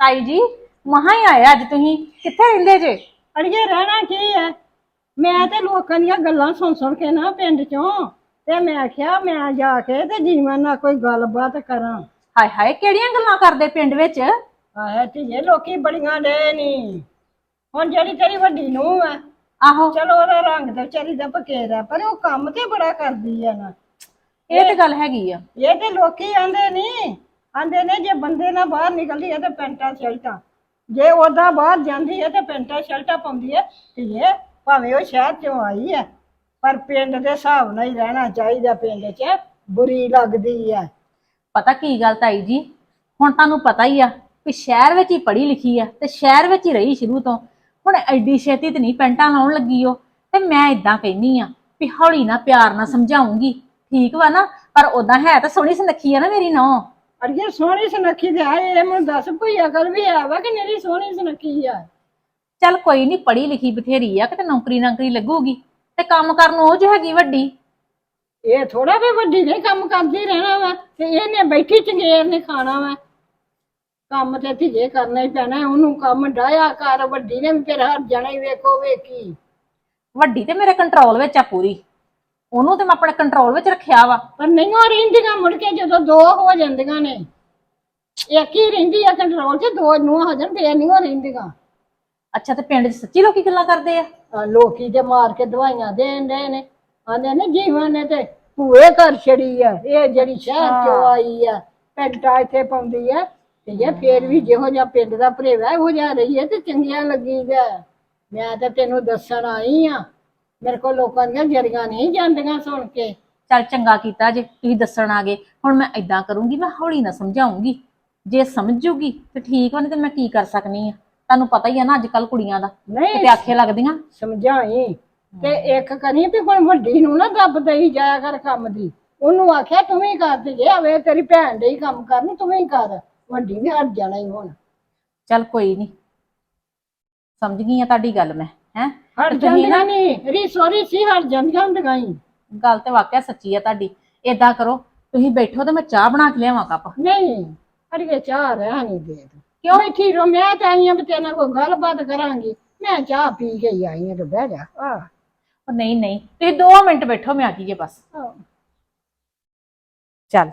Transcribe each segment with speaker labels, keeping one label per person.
Speaker 1: ਤਾਈ ਜੀ ਮਹਾ ਹੀ ਆਏ ਅੱਜ ਤੁਸੀਂ। ਕਿੱਥੇ ਰਹਿੰਦੇ ਜੇ?
Speaker 2: ਅੜੀਏ ਰਹਿਣਾ ਕੀ ਹੈ? ਮੈਂ ਤੇ ਲੋਕਾਂ ਦੀਆਂ ਗੱਲਾਂ ਸੁਣ ਸੁਣ ਕੇ ਨਾ ਪਿੰਡ ਚੋਂ ਤੇ ਮੈਂ ਆਖਿਆ ਮੈਂ ਜਾ ਕੇ ਤੇ ਜੀਵਨ ਨਾਲ ਕੋਈ ਗੱਲਬਾਤ ਕਰਾਂ।
Speaker 1: ਹਾਏ ਹਾਏ ਕਿਹੜੀਆਂ ਗੱਲਾਂ ਕਰਦੇ ਪਿੰਡ ਵਿੱਚ?
Speaker 2: ਆਇਆ ਧੀਏ ਲੋਕੀ ਬੜੀਆਂ ਡੇ ਨਹੀਂ ਹੁਣ ਜਿਹੜੀ ਤੇਰੀ ਵੱਡੀ ਨੂੰ ਹੈ
Speaker 1: ਆਹੋ।
Speaker 2: ਚਲੋ ਉਹਦਾ ਰੰਗ ਤੇ ਵਿਚਾਰੀ ਦਾ ਪਕੇਰਾ ਪਰ ਉਹ ਕੰਮ ਤੇ ਬੜਾ ਕਰਦੀ ਆ ਨਾ।
Speaker 1: ਇਹ ਤੇ ਗੱਲ ਹੈਗੀ ਆ।
Speaker 2: ਇਹ ਤੇ ਲੋਕੀ ਆਂਦੇ ਨਹੀਂ ਆਂਦੇ ਨੇ ਜੇ ਬੰਦੇ ਨਾਲ ਬਾਹਰ ਨਿਕਲਦੀ ਹੈ ਤੇ ਪੈਂਟਾਂ, ਸ਼ਰਟਾਂ। ਜੇ ਉਹਦਾ ਬਾਹਰ ਜਾਂਦੀ ਹੈ ਤੇ ਪੈਂਟਾਂ, ਸ਼ਰਟਾਂ ਪਾਉਂਦੀ ਹੈ ਤੇ ਇਹ ਭਾਵੇਂ ਉਹ ਸ਼ਹਿਰ ਚੋਂ ਆਈ ਹੈ, ਪਰ ਪਿੰਡ ਦੇ ਹਿਸਾਬ ਨਾਲ ਹੀ ਰਹਿਣਾ ਚਾਹੀਦਾ ਪਿੰਡ 'ਚ, ਬੁਰੀ ਲੱਗਦੀ ਹੈ।
Speaker 1: ਪਤਾ ਕੀ ਗੱਲ ਤਾਈ ਜੀ? ਹੁਣ ਤੁਹਾਨੂੰ ਪਤਾ ਹੀ ਆ ਵੀ ਸ਼ਹਿਰ ਵਿੱਚ ਹੀ ਪੜ੍ਹੀ ਲਿਖੀ ਆ ਤੇ ਸ਼ਹਿਰ ਵਿੱਚ ਹੀ ਰਹੀ ਸ਼ੁਰੂ ਤੋਂ। ਹੁਣ ਐਡੀ ਛੇਤੀ ਤੇ ਨਹੀਂ ਪੈਂਟਾਂ ਲਾਉਣ ਲੱਗੀ ਉਹ। ਤੇ ਮੈਂ ਇਦਾਂ ਕਹਿਨੀ ਆ ਵੀ ਹੌਲੀ ਨਾ ਪਿਆਰ ਨਾਲ ਸਮਝਾਉਂਗੀ। ਠੀਕ ਵਾ ਨਾ, ਪਰ ਉਦਾਂ ਹੈ ਤਾਂ ਸੋਹਣੀ ਸੁਨੱਖੀ ਆ ਨਾ ਮੇਰੀ ਨੌ।
Speaker 2: ਅੜੀਏ ਸੋਹਣੀ ਸੁਨੱਖੀ ਤੇ ਆਏ ਇਹ ਮੈਨੂੰ ਦੱਸ ਕੋਈ ਅਕਲ ਵੀ ਹੈ ਵਾ ਕਿ ਮੇਰੀ ਸੋਹਣੀ ਸੁਨੱਖੀ ਆ?
Speaker 1: ਚੱਲ ਕੋਈ ਨਹੀਂ ਪੜ੍ਹੀ ਲਿਖੀ ਬਥੇਰੀ ਆ ਕਿਤੇ ਨੌਕਰੀ ਨਾਕਰੀ ਲੱਗੂਗੀ। ਤੇ ਕੰਮ ਕਰਨ ਉਹ ਜੋ ਹੈਗੀ ਵੱਡੀ।
Speaker 2: ਇਹ ਥੋੜਾ ਵੀ ਵੱਡੀ ਨੇ ਕੰਮ ਕਰਦੀ ਰਹਿਣਾ ਵਾ। ਤੇ ਇਹਨੇ ਬੈਠੀ ਚੰਗੇਰ ਨੇ ਖਾਣਾ ਵਾ। ਕੰਮ ਤੇ ਧੀਏ ਕਰਨਾ ਹੀ ਪੈਣਾ ਉਹਨੂੰ ਕੰਮ ਡਾਇਆ ਕਰ ਵੱਡੀ ਨੇ ਵੀ ਫਿਰ ਹਰ ਜਾਣਾ ਹੀ ਵੇਖੋ ਵੇਖੀ।
Speaker 1: ਵੱਡੀ ਤੇ ਮੇਰੇ ਕੰਟਰੋਲ ਵਿੱਚ ਆ ਪੂਰੀ। ਉਹਨੂੰ ਤੇ ਮੈਂ ਆਪਣੇ ਕੰਟਰੋਲ ਵਿੱਚ ਰੱਖਿਆ ਵਾ।
Speaker 2: ਪਰ ਨਹੀਂ ਉਹ ਰਹਿੰਦੀਆਂ ਮੁੜ ਕੇ ਜਦੋਂ ਦੋ ਹੋ ਜਾਂਦੀਆਂ ਨੇ। ਇੱਕ ਹੀ ਰਹਿੰਦੀ ਆ ਕੰਟਰੋਲ 'ਚ ਦੋ ਨੂੰ ਹੋ ਜਾਣ ਫੇਰ ਨਹੀਂ ਉਹ ਰਹਿੰਦੀਆਂ।
Speaker 1: ਅੱਛਾ ਤੇ ਪਿੰਡ 'ਚ ਸੱਚੀ ਲੋਕੀ ਗੱਲਾਂ ਕਰਦੇ ਆ?
Speaker 2: ਆਹ ਲੋਕੀ ਤੇ ਮਾਰ ਕੇ ਦਵਾਈਆਂ ਦੇਣ ਦੇ ਨੇ ਆਂਦੇ ਨੇ ਜੀਵਨ ਨੇ ਤੇ ਭੂਏ ਕਰ ਛੜੀ ਆ ਇਹ ਜਿਹੜੀ ਸ਼ਹਿਰ ਚੋਂ ਆਈ ਆ ਪੈਂਟਾ ਇੱਥੇ ਪਾਉਂਦੀ ਆ ਤੇ ਇਹ ਫੇਰ ਵੀ ਜਿਹੋ ਜਿਹਾ ਪਿੰਡ ਦਾ ਭਰੇਵਾ ਉਹ ਜਿਹਾ ਰਹੀ ਹੈ ਤੇ ਚੰਗੀਆਂ ਲੱਗੀਦਾ ਮੈਂ ਤਾਂ ਤੈਨੂੰ ਦੱਸਣ ਆਈ ਆ ਮੇਰੇ ਕੋਲ ਲੋਕਾਂ ਦੀਆਂ ਜਰੀਆਂ ਨਹੀਂ ਜਾਂਦੀਆਂ ਸੁਣ ਕੇ।
Speaker 1: ਚੱਲ ਚੰਗਾ ਕੀਤਾ ਜੇ ਤੁਸੀਂ ਦੱਸਣ ਆ ਗਏ। ਹੁਣ ਮੈਂ ਇਦਾਂ ਕਰੂੰਗੀ ਮੈਂ ਹੌਲੀ ਨਾ ਸਮਝਾਉਂਗੀ। ਜੇ ਸਮਝੂਗੀ ਤੇ ਠੀਕ ਵਾ ਨਹੀਂ ਤੇ ਮੈਂ ਕੀ ਕਰ ਸਕਨੀ ਆ? ਤੁਹਾਨੂੰ ਪਤਾ ਹੀ ਆ ਨਾ ਅੱਜ ਕੱਲ ਕੁੜੀਆਂ ਦਾ
Speaker 2: ਨਹੀਂ
Speaker 1: ਕਿਤੇ ਆਖੇ ਲੱਗਦੀਆਂ।
Speaker 2: ਸਮਝਾਈ। ਤੇ ਇੱਕ ਕਰੀ ਵੀ ਹੁਣ ਵੱਡੀ ਨੂੰ ਨਾ ਦੱਬ ਦੇਈ ਜਾਇਆ ਕਰ ਕੰਮ ਦੀ। ਉਹਨੂੰ ਆਖਿਆ ਤੂੰ ਵੀ ਕਰ ਤੇ ਜੇ ਆਵੇ ਤੇਰੀ ਭੈਣ ਦੇ ਹੀ ਕੰਮ ਕਰਨ ਤੂੰ ਵੀ ਕਰ। ਵੱਡੀ ਵੀ ਹਟ ਜਾਣਾ ਹੀ ਹੁਣ।
Speaker 1: ਚੱਲ ਕੋਈ ਨਹੀਂ। ਸਮਝ ਗਈ ਆ ਤੁਹਾਡੀ ਗੱਲ ਮੈਂ। ਹੈ?
Speaker 2: ਹਟ ਜਾਂਦੀਆਂ ਨਹੀਂ। ਰੀ ਸੋਰੀ ਸੀ ਹਟ ਜਾਂਦੀਆਂ ਹੁੰਦੀਆਂ ਹੀ
Speaker 1: ਗੱਲ ਤੇ ਵਾਕਿਆ ਸੱਚੀ ਆ ਤੁਹਾਡੀ। ਏਦਾਂ ਕਰੋ ਤੁਸੀਂ ਬੈਠੋ ਤੇ ਮੈਂ ਚਾਹ ਬਣਾ ਕੇ ਲਿਆਵਾਂ ਕੱਪ।
Speaker 2: ਨਹੀਂ ਅੜੀਏ ਚਾਹ ਰਹਿ ਨਹੀਂ ਦੇ ਤੂੰ।
Speaker 1: ਕਿਉਂ?
Speaker 2: ਬੈਠੀ ਰੋ ਮੈਂ ਤਾਂ ਆਈ ਆਂ ਵੀ ਤੇਰੇ ਨਾਲ ਕੋਈ ਗੱਲਬਾਤ ਕਰਾਂਗੀ। ਮੈਂ ਚਾਹ ਪੀ ਕੇ ਹੀ ਆਈ ਹਾਂ ਤੇ ਬਹਿ ਜਾ। ਆਹ।
Speaker 1: ਉਹ ਨਹੀਂ ਨਹੀਂ ਤੁਸੀਂ 2 ਮਿੰਟ ਬੈਠੋ ਮੈਂ ਆ ਗਈ ਜੇ ਬਸ। ਚੱਲ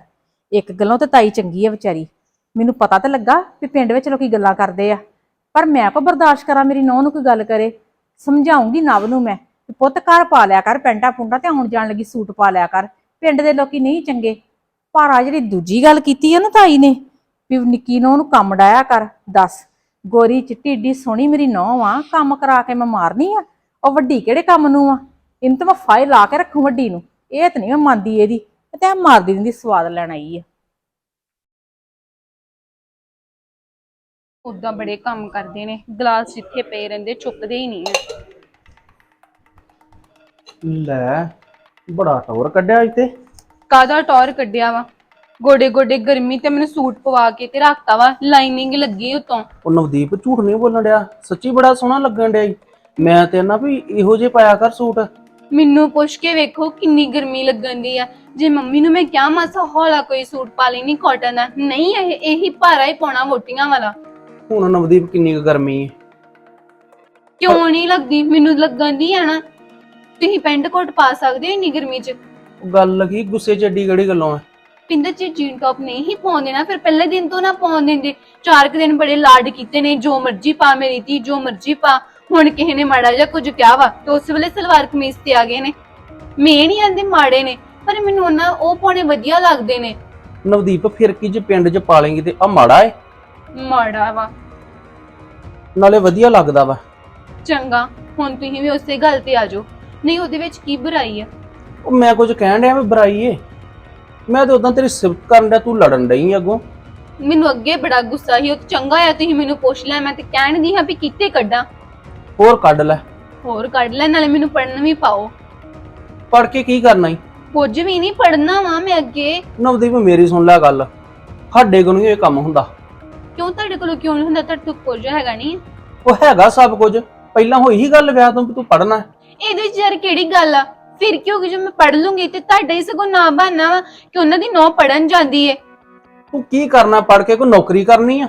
Speaker 1: ਇੱਕ ਗੱਲੋਂ ਤੇ ਤਾਈ ਚੰਗੀ ਆ ਵਿਚਾਰੀ। ਮੈਨੂੰ ਪਤਾ ਤੇ ਲੱਗਾ ਵੀ ਪਿੰਡ ਵਿੱਚ ਲੋਕੀ ਗੱਲਾਂ ਕਰਦੇ ਆ। ਪਰ ਮੈਂ ਕੋ ਬਰਦਾਸ਼ਤ ਕਰਾਂ ਮੇਰੀ ਨੌਂ ਨੂੰ ਕੋਈ ਗੱਲ ਕਰੇ। ਸਮਝਾਉਂਗੀ ਨਵ ਨੂੰ ਮੈਂ ਵੀ ਪੁੱਤ ਘਰ ਪਾ ਲਿਆ ਕਰ, ਪੈਂਟਾ ਪੁੰਡਾ ਤੇ ਆਉਣ ਜਾਣ ਲੱਗੀ, ਸੂਟ ਪਾ ਲਿਆ ਕਰ। ਪਿੰਡ ਦੇ ਲੋਕੀ ਨਹੀਂ ਚੰਗੇ। ਪਰ ਆ ਜਿਹੜੀ ਦੂਜੀ ਗੱਲ ਕੀਤੀ ਆ ਨਾ ਤਾਈ ਨੇ, ਵੀ ਨਿੱਕੀ ਨੂੰ ਉਹਨੂੰ ਕੰਮ ਡਾਇਆ ਕਰ, ਦੱਸ। ਗੋਰੀ ਚਿੱਟੀ ਏਡੀ ਸੋਹਣੀ ਮੇਰੀ ਨੌਂ ਆ, ਕੰਮ ਕਰਾ ਕੇ ਮੈਂ ਮਾਰਨੀ ਆ? ਉਹ ਵੱਡੀ ਕਿਹੜੇ ਕੰਮ ਨੂੰ ਆ? ਇਹਨੂੰ ਤਾਂ ਮੈਂ ਫਾਈਲ ਲਾ ਕੇ ਰੱਖੂ ਵੱਡੀ ਨੂੰ। ਇਹ ਤਾਂ ਨਹੀਂ ਮੈਂ ਮੰਨਦੀ ਇਹਦੀ। ਤੇ ਐਂ ਮਾਰਦੀ ਦਿੰਦੀ ਸਵਾਦ ਲੈਣ ਆਈ ਆ।
Speaker 3: ਉਦਾਂ ਬੜੇ ਕੰਮ ਕਰਦੇ ਨੇ ਗਲਾਸ ਜਿੱਥੇ ਪਏ ਰਹਿੰਦੇ ਚੁੱਕਦੇ ਹੀ ਨਹੀਂ ਆ।
Speaker 4: ਲੈ ਬੜਾ ਟੌਰ ਕੱਢਿਆ ਇੱਥੇ।
Speaker 3: ਕਾਦਾ ਟੌਰ ਕੱਢਿਆ ਵਾ? ਗੋਡੇ ਗੋਡੇ ਗਰਮੀ ਤੇ ਮੈਨੂੰ ਸੂਟ ਪਵਾ ਕੇ ਤੇ ਰੱਖਤਾ ਵਾ ਲਾਈਨਿੰਗ ਲੱਗੀ ਉਤੋਂ।
Speaker 4: ਉਹ ਨਵਦੀਪ ਝੂਠ ਨਹੀਂ ਬੋਲਣ ਡਿਆ ਸੱਚੀ ਬੜਾ ਸੋਹਣਾ ਲੱਗਣ ਡਿਆ ਈ। ਮੈਂ ਤੇ ਨਾ ਵੀ ਇਹੋ ਜੇ ਪਾਇਆ ਕਰ ਸੂਟ।
Speaker 3: ਮੈਨੂੰ ਪੁੱਛ ਕੇ ਵੇਖੋ ਕਿੰਨੀ ਗਰਮੀ ਲੱਗਣ ਦੀ ਆ। ਜੇ ਮੰਮੀ ਨੂੰ ਮੈਂ ਕਿਹਾ ਮਾਸਾ ਹੌਲਾ ਕੋਈ ਸੂਟ ਪਾ ਲੈਣੀ ਕਾਟਨ ਦਾ ਨਹੀਂ ਇਹ ਇਹੀ ਭਾਰਾ ਹੀ ਪਾਉਣਾ ਵੋਟੀਆਂ ਵਾਲਾ।
Speaker 4: ਹੁਣ ਨਵਦੀਪ ਕਿੰਨੀ ਕੁ ਗਰਮੀ ਹੈ
Speaker 3: ਕਿਉਂ ਨਹੀਂ ਲੱਗਦੀ? ਮੈਨੂੰ ਲੱਗਣ ਦੀ ਆ ਨਾ। ਤੁਸੀਂ ਪੈਂਟ ਕੋਟ ਪਾ ਸਕਦੇ ਹੋ ਇੰਨੀ ਗਰਮੀ 'ਚ?
Speaker 4: ਉਹ ਗੱਲ ਕੀ ਗੁੱਸੇ ਚ ਏਡੀ ਕਿਹੜੀ ਗੱਲੋਂ ਹੈ
Speaker 3: ਪਿੰਦਰ ਜੀ ਜੀਨ ਟੌਪ ਨਹੀਂ ਹੀ ਪਾਉਂਦੇ ਨਾ ਫਿਰ ਪਹਿਲੇ ਦਿਨ ਤੋਂ ਨਾ ਪਾਉਣ ਦਿੰਦੇ। ਚਾਰ ਕੁ ਦਿਨ ਬੜੇ ਲਾਡ ਕੀਤੇ ਨੇ। ਜੋ ਮਰਜ਼ੀ ਪਾ ਮੇਰੀ ਧੀ ਜੋ ਮਰਜ਼ੀ ਪਾ। ਹੁਣ ਕਿਸੇ ਨੇ ਮਾੜਾ ਜਿਹਾ ਕੁਝ ਕਿਹਾ ਵਾ ਤੇ ਉਸ ਵੇਲੇ ਸਲਵਾਰ ਕਮੀਜ਼ ਤੇ ਆ ਗਏ ਨੇ। ਮੈਂ ਨਹੀਂ ਆਂਦੇ ਮਾੜੇ ਨੇ ਪਰ ਮੈਨੂੰ ਉਹਨਾਂ ਉਹ ਪਾਉਣੇ ਵਧੀਆ ਲੱਗਦੇ ਨੇ।
Speaker 4: ਨਵਦੀਪ ਫਿਰ ਕੀ ਜੇ ਪਿੰਡ ਚ ਪਾ ਲੇਂਗੀ ਤੇ ਆ ਮਾੜਾ ਏ?
Speaker 3: ਮਾੜਾ ਵਾ।
Speaker 4: ਨਾਲੇ ਵਧੀਆ ਲੱਗਦਾ ਵਾ।
Speaker 3: ਚੰਗਾ ਹੁਣ ਤੁਸੀਂ ਵੀ ਉਸੇ ਗੱਲ ਤੇ ਆ ਜਾਓ। ਨਹੀਂ ਉਹਦੇ ਵਿੱਚ ਕੀ ਬੁਰਾਈ ਆ?
Speaker 4: ਉਹ ਮੈਂ ਕੁਝ ਕਹਿਣ ਡਿਆ ਵੀ ਬੁਰਾਈ ਏ। ਮੈਂ ਤੇ ਉਦਾਂ ਤੇਰੀ ਸਿਫਤ ਕਰਨ ਡਿਆ ਤੂੰ ਲੜਨ ਡਈ ਅੱਗੋਂ।
Speaker 3: ਮੈਨੂੰ ਅੱਗੇ ਬੜਾ ਗੁੱਸਾ ਸੀ ਉਹ ਤੇ ਚੰਗਾ ਆ ਤੁਸੀਂ ਮੈਨੂੰ ਪੁੱਛ ਲਿਆ ਮੈਂ ਤੇ ਕਹਿਣ ਦੀ ਹਾਂ ਵੀ ਕਿੱਥੇ ਕੱਢਾਂ।
Speaker 4: ਹੋਰ ਕੱਢ ਲੈ।
Speaker 3: ਹੋਰ ਕੱਢ ਲੈ ਨਾਲੇ ਮੈਨੂੰ ਪੜਨ ਵੀ ਪਾਓ।
Speaker 4: ਪੜ ਕੇ ਕੀ ਕਰਨਾ ਈ?
Speaker 3: ਕੁਝ ਵੀ ਨਹੀਂ ਪੜਨਾ ਵਾ ਮੈਂ ਅੱਗੇ।
Speaker 4: ਨਵਦੀਪ ਮੇਰੀ ਸੁਣ ਲੈ ਗੱਲ। ਸਾਡੇ ਕੋਲ ਨਹੀਂ ਇਹ ਕੰਮ ਹੁੰਦਾ।
Speaker 3: ਕਿਉਂ ਤੁਹਾਡੇ ਕੋਲ ਕਿਉਂ ਨਹੀਂ ਹੁੰਦਾ? ਤੁਹਾਡੇ ਤੋਂ ਕੁਝ ਹੈਗਾ ਨਹੀਂ
Speaker 4: ਉਹ ਹੈਗਾ ਸਭ ਕੁਝ। ਪਹਿਲਾਂ ਹੋਈ ਹੀ ਗੱਲ ਵਿਆਹ ਤੋਂ ਵੀ ਤੂੰ ਪੜਨਾ
Speaker 3: ਇਹਦੇ ਚ ਯਾਰ ਕਿਹੜੀ ਗੱਲ ਆ? ਫਿਰ ਕੀ ਹੋ ਗਿਆ ਜੇ ਮੈਂ ਪੜ ਲੂੰਗੀ ਤੇ ਤੁਹਾਡਾ ਹੀ ਸਗੋਂ ਨਾ ਬਹਾਨਾ ਵਾ ਕਿ ਉਹਨਾਂ ਦੀ ਨੌ ਪੜਨ ਜਾਂਦੀ ਏ।
Speaker 4: ਤੂੰ ਕੀ ਕਰਨਾ ਪੜ ਕੇ? ਕੋਈ ਨੌਕਰੀ ਕਰਨੀ ਆ?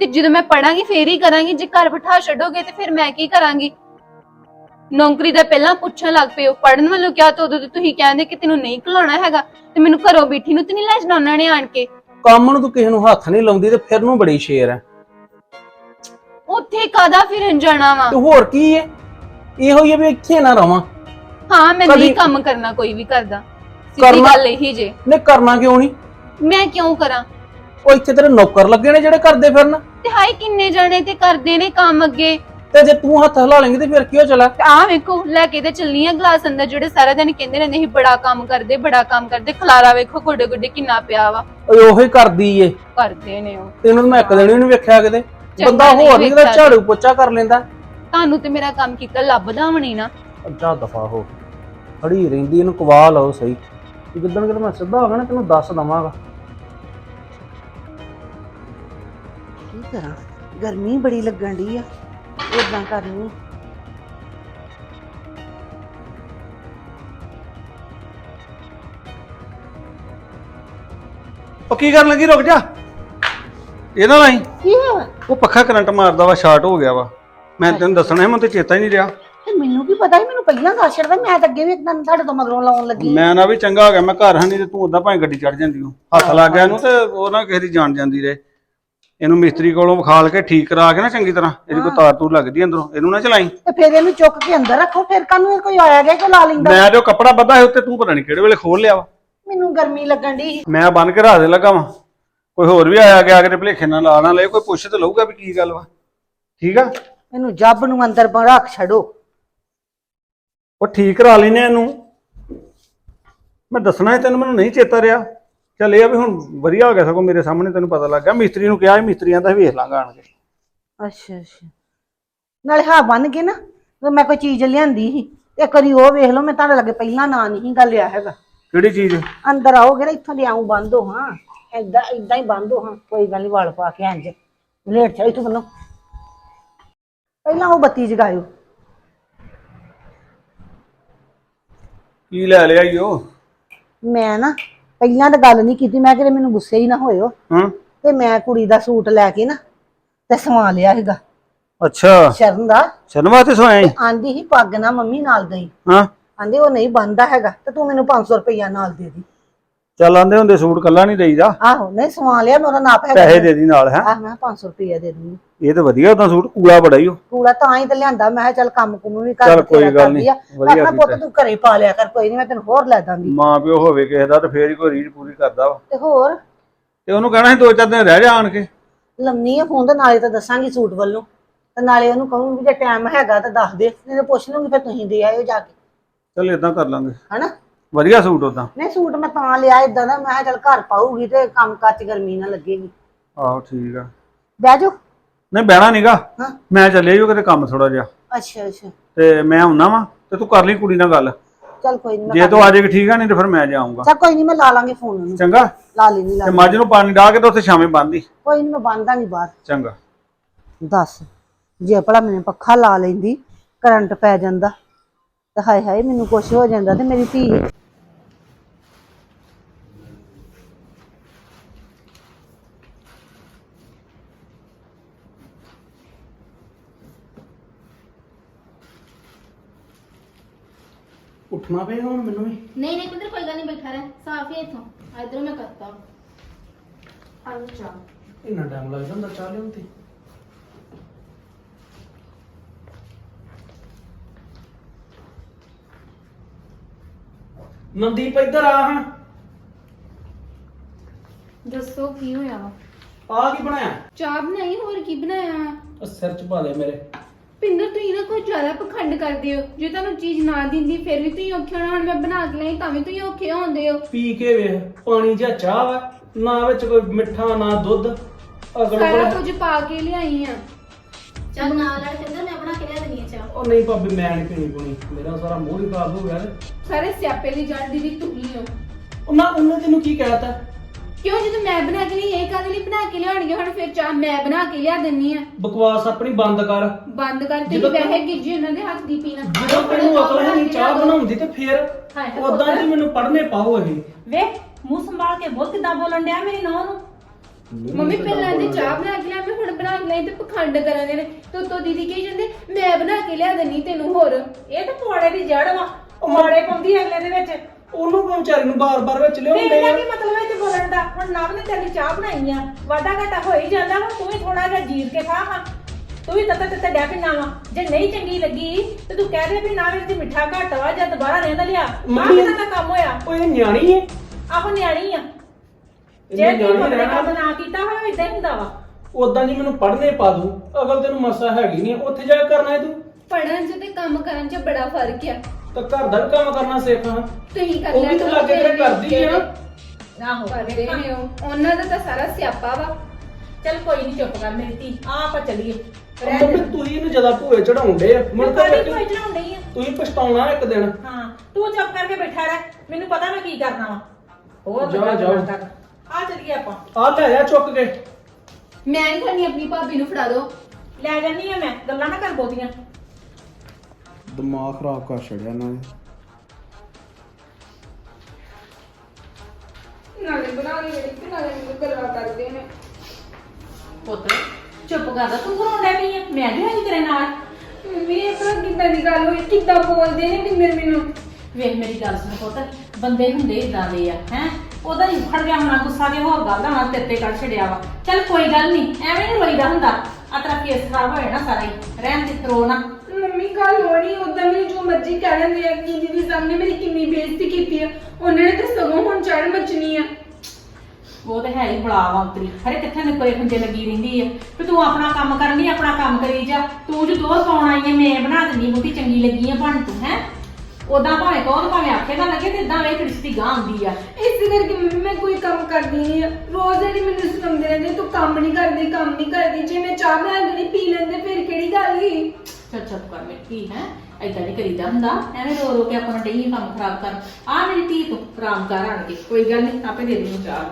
Speaker 3: ਤੇ ਜਦੋਂ ਮੈਂ ਪੜਾਂਗੀ ਫੇਰ ਹੀ ਕਰਾਂਗੀ। ਜੇ ਘਰ ਬਿਠਾ ਛੱਡੋਗੇ ਤੇ ਫਿਰ ਮੈਂ ਕੀ ਕਰਾਂਗੀ? ਨੌਕਰੀ ਦਾ ਪਹਿਲਾਂ ਪੁੱਛਣ ਲੱਗ ਪਏ ਹੋ। ਪੜਨ ਵੱਲੋਂ ਕਿਹਾ ਤਾਂ ਉਦੋਂ ਤੇ ਤੁਸੀਂ ਕਹਿੰਦੇ ਕਿ ਤੈਨੂੰ ਨਹੀਂ ਖਲਾਉਣਾ ਹੈਗਾ। ਤੇ ਮੈਨੂੰ ਘਰੋਂ ਬੈਠੀ ਨੂੰ ਤੇ ਨਹੀਂ ਲੈ ਜਾਣਾ ਉਹਨਾਂ ਨੇ ਆਣ ਕੇ।
Speaker 4: ਕੰਮ ਨੂੰ ਤੂੰ ਕਿਸੇ ਨੂੰ ਹੱਥ ਨਹੀਂ ਲਾਉਂਦੀ ਤੇ ਫਿਰ ਨੂੰ ਬੜੀ ਸ਼ੇਰ ਹੈ।
Speaker 3: ਉੱਥੇ ਕਾਦਾ ਫਿਰਨ ਜਾਣਾ ਵਾ?
Speaker 4: ਤੇ ਹੋਰ ਕੀ ਹੈ? ਇਹੋ ਹੀ ਹੈ ਵੀ ਇੱਥੇ ਨਾ ਰਵਾਂ।
Speaker 3: ਹਾਂ ਮੈਂ
Speaker 4: ਕਦੀ-
Speaker 3: ਨਹੀਂ ਕੰਮ ਕਰਨਾ ਕੋਈ ਵੀ ਕਰਦਾ। ਸਿੱਧੀ
Speaker 4: ਕਰਨਾ-
Speaker 3: ਗੱਲ ਇਹੀ ਜੇ।
Speaker 4: ਨੇ ਕਰਨਾ ਕਿਉਂ ਨਹੀਂ?
Speaker 3: ਮੈਂ ਕਿਉਂ ਕਰਾਂ?
Speaker 4: ਉਹ ਇੱਥੇ ਤੇਰੇ ਨੌਕਰ ਲੱਗੇ ਨੇ ਜਿਹੜੇ ਕਰਦੇ ਫਿਰਨ।
Speaker 3: ਤੇ ਹਾਏ ਕਿੰਨੇ ਜਣੇ ਤੇ ਕਰਦੇ ਨੇ ਕੰਮ ਅੱਗੇ?
Speaker 4: ਤੇ ਜੇ ਤੂੰ ਹੱਥ ਹਿਲਾ ਲੇਂਗੀ ਤੇ ਫਿਰ ਕੀ ਹੋ ਚਲਾ?
Speaker 3: ਆਹ ਵੇਖੋ ਲੈ ਕੇ ਤੇ ਚੱਲੀ ਆ ਗਲਾਸ ਅੰਦਰ ਜਿਹੜੇ ਸਾਰਾ ਦਿਨ ਕਹਿੰਦੇ ਰਹਿੰਦੇ ਸੀ ਬੜਾ ਕੰਮ ਕਰਦੇ ਬੜਾ ਕੰਮ ਕਰਦੇ। ਖਲਾਰਾ ਵੇਖੋ ਗੋਡੇ ਗੋਡੇ ਕਿੰਨਾ ਪਿਆ ਵਾ।
Speaker 4: ਓਏ ਉਹੀ ਕਰਦੀ ਏ।
Speaker 3: ਕਰਦੇ ਨੇ ਉਹ।
Speaker 4: ਤੈਨੂੰ ਤਾਂ ਮੈਂ ਇੱਕ ਦਿਨ ਵੀ ਨਹੀਂ ਵੇਖਿਆ ਕਿਤੇ। ਬੰਦਾ
Speaker 3: ਨਹੀਂ
Speaker 4: ਹੋਰ ਨਹੀਂ ਕਿਤੇ
Speaker 3: ਵੇਖਿਆ।
Speaker 4: ਝਾੜੂ ਪੋਚਾ ਕਰ ਲੈਂਦਾ।
Speaker 3: ਤੁਹਾਨੂੰ ਤੇ ਮੇਰਾ ਕੰਮ ਕੀਤਾ ਲੱਭਦਾ ਵੀ ਨਹੀਂ ਨਾ।
Speaker 4: ਅੱਜਾ ਦਫਾ ਹੋ। ਖੜੀ ਰਹਿੰਦੀ ਇਹਨੂੰ ਕਵਾ ਲਓ ਸਹੀ। ਜਿੱਦਣ ਕਿ ਮੈਂ ਸਿੱਧਾ ਹੋ ਗਿਆ ਨਾ ਤੈਨੂੰ ਦੱਸ ਦਵਾਂਗਾ।
Speaker 5: ਕੀ ਕਰਾਂ? ਗਰਮੀ ਬੜੀ ਲੱਗਣ ਡਈ ਆ। ਇਦਾਂ ਕਰਨੀ
Speaker 6: ਉਹ ਕੀ ਕਰਨ ਲੱਗੀ ਰੁਕ ਜਾ। ਇਹਦਾ ਨਹੀਂ
Speaker 5: ਕੀ ਹੋਇਆ?
Speaker 6: ਉਹ ਪੱਖਾ ਕਰੰਟ ਮਾਰਦਾ ਵਾ ਸ਼ਾਰਟ ਹੋ ਗਿਆ ਵਾ। ਮੈਂ ਤੈਨੂੰ ਦੱਸਣਾ ਸੀ ਮੈਨੂੰ ਤੇ ਚੇਤਾ ਹੀ ਨਹੀਂ ਰਿਹਾ।
Speaker 5: ਤੇ ਮੈਨੂੰ ਕੀ ਪਤਾ ਸੀ ਮੈਨੂੰ ਪਹਿਲਾਂ ਦੱਸ ਛੱਡਦਾ ਮੈਂ ਤਾਂ ਅੱਗੇ ਵੀ ਇੱਕ ਦਿਨ ਤੁਹਾਡੇ ਤੋਂ ਮਗਰੋਂ ਲਾਉਣ ਲੱਗੀ।
Speaker 6: ਮੈਂ ਨਾ ਵੀ ਚੰਗਾ ਹੋ ਗਿਆ ਮੈਂ ਘਰ ਹਾਂ ਨਹੀਂ ਤੇ ਤੂੰ ਉਦਾਂ ਭਾਵੇਂ ਗੱਡੀ ਚੜ ਜਾਂਦੀ ਹੋ ਹੱਥ ਲੱਗ ਗਿਆ ਇਹਨੂੰ ਤੇ ਉਹ ਨਾ ਕਿਸੇ ਦੀ ਜਾਨ ਜਾਂਦੀ ਰਹੇ। ਇਹਨੂੰ ਮਿਸਤਰੀ ਕੋਲੋਂ ਵਿਖਾਲ ਕੇ ਠੀਕ ਕਰਾ ਕੇ ਨਾ ਚੰਗੀ ਤਰ੍ਹਾਂ ਇਹਦੀ ਕੋਈ ਤਾਰ ਤੂਰ ਲੱਗਦੀ ਅੰਦਰੋਂ ਇਹਨੂੰ ਨਾ ਚਲਾਈ।
Speaker 5: ਤੇ ਫਿਰ ਇਹਨੂੰ ਚੁੱਕ ਕੇ ਅੰਦਰ ਰੱਖੋ ਫਿਰ ਕਾਨੂੰ ਕੋਈ ਆਇਆ ਗਿਆ ਕਿ ਲਾ ਲੈਂਦਾ?
Speaker 6: ਮੈਂ ਜੋ ਕੱਪੜਾ ਬੱਧਾ ਸੀ ਉੱਤੇ ਤੂੰ ਪਤਾ ਨਹੀਂ ਕਿਹੜੇ ਵੇਲੇ ਖੋਲ ਲਿਆ ਵਾ।
Speaker 5: ਮੈਨੂੰ ਗਰਮੀ ਲੱਗਣ ਡਈ
Speaker 6: ਮੈਂ ਬੰਨ ਕੇ ਰਾਹ ਦੇ ਲੱਗਾ ਵਾ। ਕੋਈ ਹੋਰ ਵੀ ਆਇਆ ਗਿਆ ਕਿਤੇ ਭਲੇਖੇ ਨਾਲ ਲਾ ਨਾ ਲਏ ਕੋਈ ਪੁੱਛ ਤੇ ਲਊਗਾ ਵੀ ਕੀ ਗੱਲ ਵਾ। ਠੀਕ ਆ?
Speaker 5: ਮੈਨੂੰ ਜੱਬ ਨੂੰ ਅੰਦਰ ਰੱਖ ਛੱਡੋ।
Speaker 6: ਉਹ ਠੀਕ ਕਰਾ ਲੈਨੇ ਇਹਨੂੰ। ਮੈਂ ਦੱਸਣਾ ਹੈ ਤੈਨੂੰ ਮੈਨੂੰ ਨਹੀਂ ਚੇਤਾ ਰਿਹਾ। ਚੱਲ ਇਹ ਆ ਵੀ ਹੁਣ ਵਧੀਆ ਹੋ ਗਿਆ ਸਗੋਂ ਮੇਰੇ ਸਾਹਮਣੇ ਤੈਨੂੰ ਪਤਾ ਲੱਗ ਗਿਆ। ਮਿਸਤਰੀ ਨੂੰ ਕਿਹਾ ਸੀ ਮਿਸਤਰੀਆਂ ਦਾ ਵੇਖ ਲਾਂਗਾ ਆਣ ਕੇ।
Speaker 5: ਅੱਛਾ ਅੱਛਾ। ਨਾਲੇ ਹਾਂ ਬੰਨ ਕੇ ਨਾ ਜਦੋਂ ਮੈਂ ਕੋਈ ਚੀਜ਼ ਲਿਆਂਦੀ ਸੀ ਇੱਕ ਵਾਰੀ ਉਹ ਵੇਖ ਲਓ ਮੈਂ ਤੁਹਾਡੇ ਲੱਗੇ ਪਹਿਲਾਂ ਨਾਂ ਨਹੀਂ ਗੱਲ ਲਿਆ ਹੈਗਾ।
Speaker 6: ਕਿਹੜੀ ਚੀਜ਼?
Speaker 5: ਅੰਦਰ ਆਓਗੇ ਨਾ ਇੱਥੋਂ ਲਿਆਉਂ ਬੰਦ ਹੋ ਹਾਂ। ਏਦਾਂ ਏਦਾਂ ਹੀ ਬੰਦ ਹੋ ਹਾਂ। ਕੋਈ ਗੱਲ ਨਹੀਂ ਵਾਲ ਪਾ ਕੇ ਇੰਜ ਲੇਟ ਚਾਹੀ ਤੂੰ ਬੰਨੋ। ਪਹਿਲਾਂ ਉਹ ਬੱਤੀ ਜਗਾਇਓ।
Speaker 6: ਕੀ ਲੈ ਲਿਆ ਈ ਉਹ?
Speaker 5: ਮੈਂ ਨਾ ਪਹਿਲਾਂ ਤਾਂ ਗੱਲ ਨਹੀਂ ਕੀਤੀ ਮੈਂ ਕਿਤੇ ਮੈਨੂੰ ਗੁੱਸੇ ਹੀ ਨਾ ਹੋਇਓ
Speaker 6: ਹਾਂ।
Speaker 5: ਤੇ ਮੈਂ ਕੁੜੀ ਦਾ ਸੂਟ ਲੈ ਕੇ ਨਾ ਤੇ ਸਵਾ ਲਿਆ ਹੈਗਾ
Speaker 6: ਅੱਛਾ।
Speaker 5: ਸ਼ਰਨ ਦਾ।
Speaker 6: ਵਾਸਤੇ ਸੋਇਆ ਈ?
Speaker 5: ਆਂਦੀ ਹੀ ਪੱਗ ਨਾ ਮੰਮੀ ਨਾਲ ਗਈ
Speaker 6: ਹਾਂ।
Speaker 5: ਆਂਦੀ ਉਹ ਨਹੀਂ ਬੰਦਾ ਹੈਗਾ ਤੇ ਤੂੰ ਮੈਨੂੰ 500 ਰੁਪਈਆ ਨਾਲ ਦੇ ਦੀ।
Speaker 6: ਚੱਲ ਆਂਦੇ ਹੁੰਦੇ ਸੂਟ ਕੱਲਾ ਨਹੀਂ ਦੇਈਦਾ।
Speaker 5: ਆਹੋ ਨਹੀਂ ਸਵਾ ਲਿਆ ਮੇਰਾ ਨਾਪ ਹੈਗਾ
Speaker 6: ਪੈਸੇ ਦੇ ਦੀ ਨਾਲ ਹੈ?
Speaker 5: ਆਹ ਮੈਂ 500 ਰੁਪਈਆ ਦੇ ਦੂੰਗੀ
Speaker 6: ਇਹ ਤਾਂ ਵਧੀਆ ਉਹਦਾ ਸੂਟ ਕੂੜਾ ਬੜਾ ਹੀ ਉਹ
Speaker 5: ਕੂੜਾ ਤਾਂ ਹੀ ਤੇ ਲਿਆਂਦਾ ਮੈਂ ਕਿਹਾ ਚੱਲ ਕੰਮ ਕੁਮ ਵੀ ਕਰ
Speaker 6: ਚੱਲ ਕੋਈ ਗੱਲ
Speaker 5: ਕਰਦੀ
Speaker 6: ਨੀ,
Speaker 5: ਆ।
Speaker 6: ਵਧੀਆ
Speaker 5: ਆਪਣਾ ਪੁੱਤ। ਤੂੰ ਘਰੇ ਪਾ ਲਿਆ ਕਰ ਕੋਈ ਨਹੀਂ ਮੈਂ ਤੈਨੂੰ ਹੋਰ ਲੈ ਦਾਂਗੀ।
Speaker 6: ਮਾਂ ਪਿਓ ਹੋਵੇ ਕਿਸੇ ਦਾ ਤੇ ਫੇਰ ਹੀ ਕੋਈ ਰੀਝ ਪੂਰੀ ਕਰਦਾ ਵਾ।
Speaker 5: ਤੇ ਹੋਰ?
Speaker 6: ਤੇ ਉਹਨੂੰ ਕਹਿਣਾ ਸੀ ਦੋ ਚਾਰ ਦਿਨ ਰਹਿ ਜਾ ਆਣ ਕੇ।
Speaker 5: ਲੰਮੀ ਆ ਫੋਨ ਤੇ ਨਾਲੇ ਤਾਂ ਦੱਸਾਂਗੀ ਸੂਟ ਵੱਲੋਂ। ਤੇ ਨਾਲੇ ਉਹਨੂੰ ਕਹੂੰਗੀ ਜੇ ਟਾਈਮ ਹੈਗਾ ਤਾਂ ਦੱਸ ਦੇ ਨਹੀਂ ਤਾਂ ਪੁੱਛ ਲੂੰਗੀ ਫਿਰ ਤੁਸੀਂ ਦੇ ਆਇਓ ਜਾ ਕੇ।
Speaker 6: ਚੱਲ ਇਦਾਂ ਕਰ ਲਾਂਗੇ।
Speaker 5: ਹਨਾ?
Speaker 6: ਵਧੀਆ ਸੂਟ ਉਦਾਂ
Speaker 5: ਨਹੀਂ ਸੂਟ ਮੈਂ ਤਾਂ ਲਿਆ ਇਦਾਂ ਦਾ ਮੈਂ ਕਿਹਾ ਚੱਲ ਘਰ ਪਾਊਗੀ ਤੇ ਕੰਮ ਕਾਜ ਚ ਗਰਮੀ ਨਾ ਲੱਗੇਗੀ।
Speaker 6: ਆਹੋ ਠੀਕ ਆ।
Speaker 5: ਬਹਿ ਜਾਓ।
Speaker 6: ਨਹੀਂ ਬਹਿਣਾ ਨੀਗਾ।
Speaker 5: ਹਾਂ।
Speaker 6: ਮੈਂ ਚੱਲੇ ਜੋ ਕਿਤੇ ਕੰਮ ਥੋੜਾ ਜਿਹਾ।
Speaker 5: ਅੱਛਾ ਅੱਛਾ।
Speaker 6: ਤੇ ਮੈਂ ਆਉਣਾ ਵਾ ਤੇ ਤੂੰ ਕਰ ਲਈ ਕੁੜੀ ਨਾਲ ਗੱਲ।
Speaker 5: ਚੱਲ ਕੋਈ ਨਹੀਂ
Speaker 6: ਜੇ ਤੂੰ ਆ ਜਾਏਗੀ ਠੀਕ ਆ ਨਹੀਂ ਤੇ ਫਿਰ ਮੈਂ ਜਾਊਂਗਾ।
Speaker 5: ਚੱਲ ਕੋਈ ਨਹੀਂ ਮੈਂ ਲਾ ਲਾਂਗੇ ਫੋਨ ਉਹਨੂੰ।
Speaker 6: ਚੰਗਾ?
Speaker 5: ਲਾ ਲੈਣੀ ਲਾ
Speaker 6: ਤੇ। ਮੱਝ ਨੂੰ ਪਾਣੀ ਡਾਹ ਕੇ ਤੇ ਉੱਥੇ ਛਾਵੇਂ ਬੰਨ੍ਹਦੀ।
Speaker 5: ਕੋਈ ਨਹੀਂ ਮੈਂ ਬੰਦਾ ਨਹੀਂ ਬਾਹਰ।
Speaker 6: ਚੰਗਾ।
Speaker 5: ਦੱਸ ਜੇ ਭਲਾ ਮੈਨੂੰ ਪੱਖਾ ਲਾ ਲੈਂਦੀ ਕਰੰਟ ਪੈ ਜਾਂਦਾ। ਤੇ ਹਾਏ ਹਾਏ ਮੈਨੂੰ ਕੁਛ ਹੋ ਜਾਂਦਾ ਤੇ ਮੇਰੀ ਧੀ
Speaker 4: ਉੱਠਣਾ ਪਏਗਾ ਹੁਣ ਮੈਨੂੰ ਵੀ?
Speaker 7: ਨਹੀਂ ਨਹੀਂ ਪੁੱਤਰ ਕੋਈ ਗੱਲ ਨਹੀਂ ਬੈਠਾ ਰਹਿ। ਸਾਫ਼ ਹੀ ਇਥੋਂ। ਇਧਰੋਂ ਮੈਂ ਕਰਤਾ। ਆਲੂ ਚਾਹ।
Speaker 4: ਇੰਨਾ ਟਾਈਮ ਲੱਗ ਜਾਂਦਾ ਚਾਹ ਲਿਆਉਣ ਤੇ? ਨੰਦੀਪ ਇੱਧਰ ਆ ਹਾਂ।
Speaker 7: ਦੱਸੋ ਕੀ ਹੋਇਆ ਵਾ?
Speaker 4: ਆ ਕੀ ਬਣਾਇਆ?
Speaker 7: ਚਾਹ ਬਣਾਈ ਹੋਰ ਕੀ ਬਣਾਇਆ?
Speaker 4: ਆ ਸਿਰ ਚ ਪਾ ਦੇ ਮੇਰੇ।
Speaker 7: ਪਿੰਦਰ ਤੁਸੀਂ ਨਾ ਕੋਈ ਜ਼ਿਆਦਾ ਪਖੰਡ ਕਰਦੇ ਹੋ। ਜੇ ਤੁਹਾਨੂੰ ਚੀਜ਼ ਨਾ ਦਿੰਦੀ ਫਿਰ ਵੀ ਤੁਸੀਂ ਔਖੇ ਹੋਣਾ। ਹੁਣ ਮੈਂ ਬਣਾ ਕੇ ਲਈ ਤਾਂ ਵੀ ਤੁਸੀਂ ਔਖੇ ਹੁੰਦੇ ਹੋ।
Speaker 4: ਪੀ ਕੇ ਵੇਖ ਪਾਣੀ ਜਾਂ ਚਾਹ ਵਾ ਨਾ ਵਿੱਚ ਕੋਈ ਮਿੱਠਾ ਨਾ ਦੁੱਧ। ਅਗਲ
Speaker 7: ਸਾਰਾ ਕੁਝ ਪਾ ਕੇ ਲਿਆਈ ਆ।
Speaker 8: ਚੱਲ ਨਾਲ ਲੜ ਪਿੰਦਰ ਮੈਂ ਬਣਾ ਕੇ ਲਿਆ ਦਿੰਦੀ ਆ ਚਾਹ।
Speaker 4: ਉਹ ਨਹੀਂ ਭਾਬੀ ਮੈਂ ਨਹੀਂ ਪੀਣੀ ਪੁਣੀ। ਮੇਰਾ ਸਾਰਾ ਮੂੰਹ ਹੀ ਖਰਾਬ ਹੋ ਗਿਆ ਤੇ।
Speaker 7: ਸਾਰੇ ਸਿਆਪੇ ਦੀ ਜੜ ਦੀਦੀ ਤੁਸੀਂ ਹੋ
Speaker 4: ਉਹ ਨਾ ਉਹਨੇ ਤੈਨੂੰ ਕੀ ਕਹਿਤਾ
Speaker 7: ਕਿਉਂ ਜਦੋਂ ਮੈਂ ਬਣਾ ਕੇ ਲਈ ਇਹ ਕਾਹਦੇ ਲਈ ਬਣਾ ਕੇ ਲਿਆਉਣਗੇ? ਹੁਣ ਫਿਰ ਚਾਹ ਮੈਂ ਬਣਾ ਕੇ ਲਿਆ ਦਿੰਨੀ ਆ।
Speaker 4: ਬਕਵਾਸ ਆਪਣੀ ਬੰਦ ਕਰ।
Speaker 7: ਬੰਦ ਕਰ ਤੇ
Speaker 4: ਜਦੋਂ
Speaker 7: ਵੈਸੇ ਗਿੱਜੀ ਉਹਨਾਂ ਦੇ ਹੱਥ ਦੀ ਪੀਣਾ।
Speaker 4: ਜਦੋਂ ਤੈਨੂੰ ਅਕਲ ਹੈ ਨਹੀਂ ਚਾਹ ਬਣਾਉਂਦੀ ਤੇ ਫੇਰ
Speaker 7: ਹਾਏ ਹਾਏ
Speaker 4: ਉਦਾਂ ਦੀ ਮੈਨੂੰ ਪੜ੍ਹਨੇ ਪਾਓ ਇਹ।
Speaker 9: ਵੇ ਮੂੰਹ ਸੰਭਾਲ ਕੇ ਬੋਲ ਕਿਦਾਂ ਬੋਲਣ ਡਿਆ ਮੇਰੀ ਨੌਂ ਨੂੰ?
Speaker 7: ਮੰਮੀ ਪਹਿਲਾਂ ਤੇ ਚਾਹ ਬਣਾ ਕੇ ਲਿਆ ਮੈਂ ਹੁਣ ਬਣਾ ਕੇ ਲਈ ਤੇ ਪਖੰਡ ਕਰਾਂਗੇ ਨੇ। ਤੋ ਤੋ ਦੀਦੀ ਕਹੀ ਜਾਂਦੇ ਮੈਂ ਬਣਾ ਕੇ ਲਿਆ ਦੇਣੀ ਤੈਨੂੰ ਹੋਰ।
Speaker 1: ਇਹ ਤਾਂ ਪੌੜੇ ਦੀ ਜੜ ਵਾ ਪੌੜੇ ਪਾਉਂਦੀ ਹੈ ਅਗਲੇ ਦੇ ਵਿੱਚ।
Speaker 4: ਉਹਨੂੰ ਵਿਚਾਰੀ ਨੂੰ ਬਾਰ-ਬਾਰ ਵਿੱਚ ਲਿਆਉਂਦੇ ਆ?
Speaker 1: ਕੀ ਮਤਲਬ ਹੈ ਤੇ ਬੋਲਣ ਦਾ? ਹੁਣ ਨਵ ਨੇ ਤੇਰੀ ਚਾਹ ਬਣਾਈ ਆ ਵਾਦਾ ਘਾਟਾ ਹੋ ਹੀ ਜਾਂਦਾ ਹੁਣ ਤੂੰ ਵੀ ਥੋੜਾ ਜਿਹਾ ਜੀਰ ਕੇ ਖਾ ਹਾਂ ਤੂੰ ਵੀ ਤੱਤਾ ਤੱਤਾ ਡੈ ਪਿੰਨਾ ਵਾ। ਜੇ ਨਹੀਂ ਚੰਗੀ ਲੱਗੀ ਤੇ ਤੂੰ ਕਹਿ ਦੇ ਵੀ ਨਾ ਵਿੱਚ ਮਿੱਠਾ ਘੱਟ ਵਾ ਜਾਂ ਦੁਬਾਰਾ ਰਹਿੰਦਾ ਲਿਆ। ਆਹ
Speaker 4: ਮੰਮੀ-
Speaker 1: ਕਿਹਦਾ ਦਾ ਕੰਮ ਹੋਇਆ?
Speaker 4: ਓਏ ਨਿਆਣੀ ਏ।
Speaker 1: ਆਹੋ ਨਿਆਣੀ ਆ। ਜੇ
Speaker 4: ਇਹਨੇ
Speaker 1: ਤੂੰ
Speaker 4: ਨਿਆਣੀ
Speaker 1: ਆਪਣੇ
Speaker 4: ਰਹਿਣਾ।
Speaker 1: ਕੰਮ ਨਾ ਕੀਤਾ ਹੋਇਆ ਇਦਾਂ ਹੀ ਹੁੰਦਾ ਵਾ।
Speaker 4: ਉਦਾਂ ਜੀ ਮੈਨੂੰ ਪੜ੍ਹਨੇ ਪਾ ਦੂ। ਅਗਲ ਤੈਨੂੰ ਮਸਾ ਹੈਗੀ ਨਹੀਂ ਉੱਥੇ ਜਾ ਕੇ ਕਰਨਾ ਹੈ ਤੂੰ।
Speaker 7: ਪੜਨ ਚ ਤੇ ਕੰਮ ਕਰਨ ਚ ਬੜਾ ਫ਼ਰਕ ਆ।
Speaker 4: ਤਾਂ ਘਰ ਦਾ ਵੀ ਕੰਮ ਕਰਨਾ ਸਿੱਖ ਹਾਂ।
Speaker 7: ਤੁਸੀਂ ਕਰ
Speaker 4: ਉਹ
Speaker 7: ਲਿਆ
Speaker 4: ਵੀ ਤੂੰ
Speaker 7: ਕਰੋ,
Speaker 4: ਲਾਗੇ
Speaker 7: ਫਿਰ
Speaker 4: ਤੇ ਕਰਦੀ ਆ।
Speaker 7: ਵੀ
Speaker 1: ਆਹੋ
Speaker 7: ਕਰਦੇ ਨੇ ਉਹ। ਉਹਨਾਂ ਦਾ ਤਾਂ ਸਾਰਾ ਸਿਆਪਾ ਵਾ।
Speaker 1: ਚੱਲ ਕੋਈ ਨਹੀਂ ਚੁੱਪ ਕਰ ਮੇਰੀ ਧੀ। ਆ ਆਪਾਂ ਚੱਲੀਏ।
Speaker 4: ਮੰਮੀ ਤੁਸੀਂ ਇਹਨੂੰ ਜ਼ਿਆਦਾ ਭੂਏ ਚੜਾਉਂਦੇ ਆ।
Speaker 1: ਮੈਂ
Speaker 4: ਤਾਂ
Speaker 1: ਕਾਹਦੀ ਕੋਈ ਚੜਾਉਂਦੀ ਆ।
Speaker 4: ਤੁਸੀਂ ਪਛਤਾਉਣਾ ਇੱਕ ਦਿਨ।
Speaker 1: ਹਾਂ ਤੂੰ ਚੁੱਪ ਕਰਕੇ ਬੈਠਾ ਰਹਿ। ਮੈਨੂੰ ਪਤਾ ਮੈਂ ਕੀ ਕਰਨਾ ਵਾ। ਹੋਰ। ਗੱਲਾਂ ਕਰਨ। ਆ ਚੱਲੀਏ ਆਪਾਂ।
Speaker 4: ਆ ਲੈ ਜਾ ਚੁੱਕ ਕੇ।
Speaker 7: ਮੈਂ ਨਹੀਂ ਖਾਣੀ ਆਪਣੀ ਭਾਬੀ ਨੂੰ ਫੜਾ ਦੋ
Speaker 1: ਲੈ ਜਾਨੀ ਆ ਮੈਂ ਗੱਲਾਂ ਨਾ ਕਰ ਬਹੁਤੀਆਂ।
Speaker 6: ਦਿਮਾਗ ਖਰਾਬ ਕਰ ਛੜਿਆ ਇਹਨਾਂ ਨੇ।
Speaker 7: ਨਾਲੇ ਬਣਾ ਲਈ ਜਿਹੜੀ ਤੇ ਨਾਲੇ ਮੈਨੂੰ ਗੱਲਾਂ ਕਰਦੇ ਨੇ।
Speaker 1: ਪੁੱਤ ਚੁੱਪ ਕਰ ਜਾ ਤੂੰ ਘਰੋਂ ਡੈ ਪਈ ਆ। ਮੈਂ ਵੀ ਹਾਂ ਤੇਰੇ ਨਾਲ।
Speaker 7: ਮੰਮੀ ਇਹ ਤਾਂ ਕਿੱਦਾਂ ਦੀ ਗੱਲ ਹੋਈ? ਕਿੱਦਾਂ ਬੋਲਦੇ ਨੇ ਕਿੰਨੇ ਮੈਨੂੰ?
Speaker 1: ਵੇਖ ਮੇਰੀ ਗੱਲ ਸੁਣ ਪੁੱਤ ਬੰਦੇ ਹੁੰਦੇ ਇਦਾਂ ਦੇ ਆ ਹੈ? ਉਹਦਾ ਹੀ ਉਖੜ ਗਿਆ ਹੋਣਾ ਗੁੱਸਾ ਦੇ ਹੋਰ ਗੱਲ ਦਾ ਹੋਣਾ ਤੇਰੇ ਤੇ ਕੱਢ ਛੜਿਆ ਵਾ। ਚੱਲ ਕੋਈ ਗੱਲ ਨਹੀਂ ਐਵੇਂ ਨਹੀਂ ਰੋਈਦਾ ਹੁੰਦਾ। ਆ ਤੇਰਾ ਕੇਸ ਖਰਾਬ ਹੋਇਆ ਨਾ ਸਾਰਾ ਹੀ ਰਹਿਣ ਦੇ ਤਰੋ ਨਾ।
Speaker 7: ਮੰਮੀ ਗੱਲ ਹੋ ਰਹੀ ਉਦਾਂ ਮੈਨੂੰ ਜੋ ਮਰਜ਼ੀ ਕਹਿ ਲੈਂਦੇ ਆ ਕਿ ਦੀਦੀ ਸਾਹਮਣੇ ਮੇਰੀ ਕਿੰਨੀ ਬੇਇੱਜ਼ਤੀ ਕੀਤੀ ਆ। ਉਹਨਾਂ ਨੇ ਤਾਂ ਸਗੋਂ ਹੁਣ ਚੜ ਮਚਣੀ ਆ।
Speaker 1: ਉਹ ਤੇ ਹੈ ਹੀ ਬੜਾ ਵੰਤਰੀ ਹਰੇ ਕਿੱਥੇ ਨੇ ਕੋਈ ਖੰਜੇ ਲੱਗੀ ਰਹਿੰਦੀ ਹੈ ਵੀ ਤੂੰ ਆਪਣਾ ਕੰਮ ਕਰਨੀ ਆਪਣਾ ਕੰਮ ਕਰੀ ਜਾ। ਤੂੰ ਜੋ ਦੋਸ ਪਾਉਣ ਆਈ ਹੈ ਮੈਂ ਬਣਾ ਦਿੰਦੀ ਬਹੁਤੀ ਚੰਗੀ ਲੱਗੀ ਹੈ ਬਣ ਤੂੰ ਹੈ? ਉਦਾਂ ਭਾਵੇਂ ਤੇ ਭਾਵੇਂ ਆਖੇ ਨਾ ਲੱਗੇ ਤੇ ਇਦਾਂ ਵੇਖ ਰਿਸ਼ਤੀ ਗਾਂ ਹੁੰਦੀ ਆ।
Speaker 7: ਇਸ ਕਰਕੇ ਮੰਮੀ ਮੈਂ ਕੋਈ ਕੰਮ ਕਰਦੀ ਨਹੀਂ ਆ। ਰੋਜ਼ ਜਿਹੜੀ ਮੈਨੂੰ ਸੁਣਾਉਂਦੇ ਰਹਿੰਦੇ ਤੂੰ ਕੰਮ ਨਹੀਂ ਕਰਦੀ ਕੰਮ ਨਹੀਂ ਕਰਦੀ। ਜੇ ਮੈਂ ਚਾਹ ਬਣਾ ਨਹੀਂ ਪੀ ਲੈਂਦੇ ਫਿਰ ਕਿਹੜੀ ਗੱਲ ਹੀ
Speaker 1: ਚੱਲ ਚੁੱਪ ਕਰ ਧੀ ਹੈ। ਏਦਾਂ ਨਹੀਂ ਕਰੀਦਾ ਹੁੰਦਾ। ਐਵੇਂ ਰੋ ਰੋ ਕੇ ਆਪਣਾ ਡਈ ਕੰਮ ਖਰਾਬ ਕਰ ਆ ਮੇਰੀ ਧੀ ਤੂੰ ਆਰਾਮ ਕਰ ਆਣ ਕੇ। ਕੋਈ ਗੱਲ ਨਹੀਂ ਆਪੇ ਦੇ ਦੂੰ ਚਾਹ।